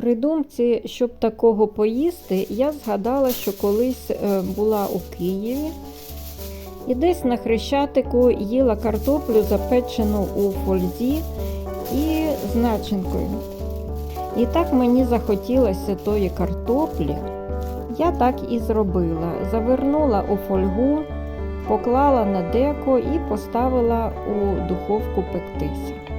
При думці, щоб такого поїсти, я згадала, що колись е, була у Києві і десь на Хрещатику їла картоплю запечену у фользі і з начинкою. І так мені захотілося тої картоплі. Я так і зробила. Завернула у фольгу, поклала на деко і поставила у духовку пектися.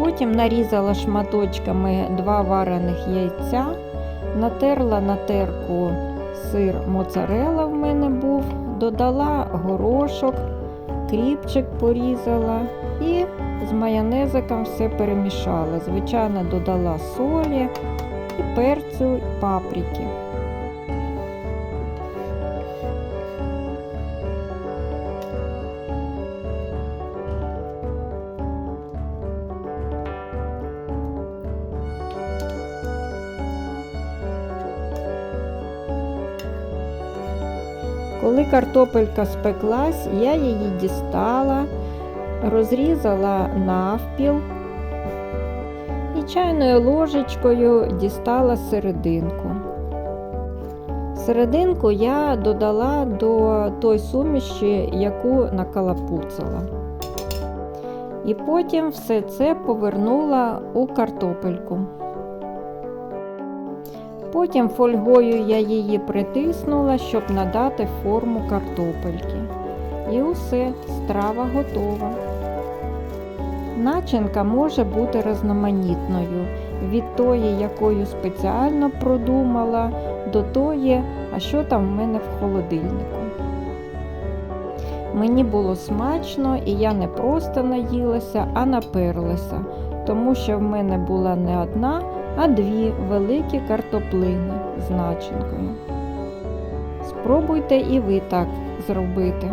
Потім нарізала шматочками два варених яйця, натерла на терку сир моцарела в мене був, додала горошок, кріпчик порізала і з майонезиком все перемішала. Звичайно, додала солі, і перцю, і паприки. Коли картопелька спеклась, я її дістала, розрізала навпіл і чайною ложечкою дістала серединку. Серединку я додала до той суміші, яку накалапуцала. І потім все це повернула у картопельку. Потім фольгою я її притиснула, щоб надати форму картопельки. І усе, страва готова. Начинка може бути різноманітною, від тої, якою спеціально продумала, до тої, а що там в мене в холодильнику. Мені було смачно і я не просто наїлася, а наперлася, тому що в мене була не одна, а дві великі картоплини з начинкою. Спробуйте і ви так зробити.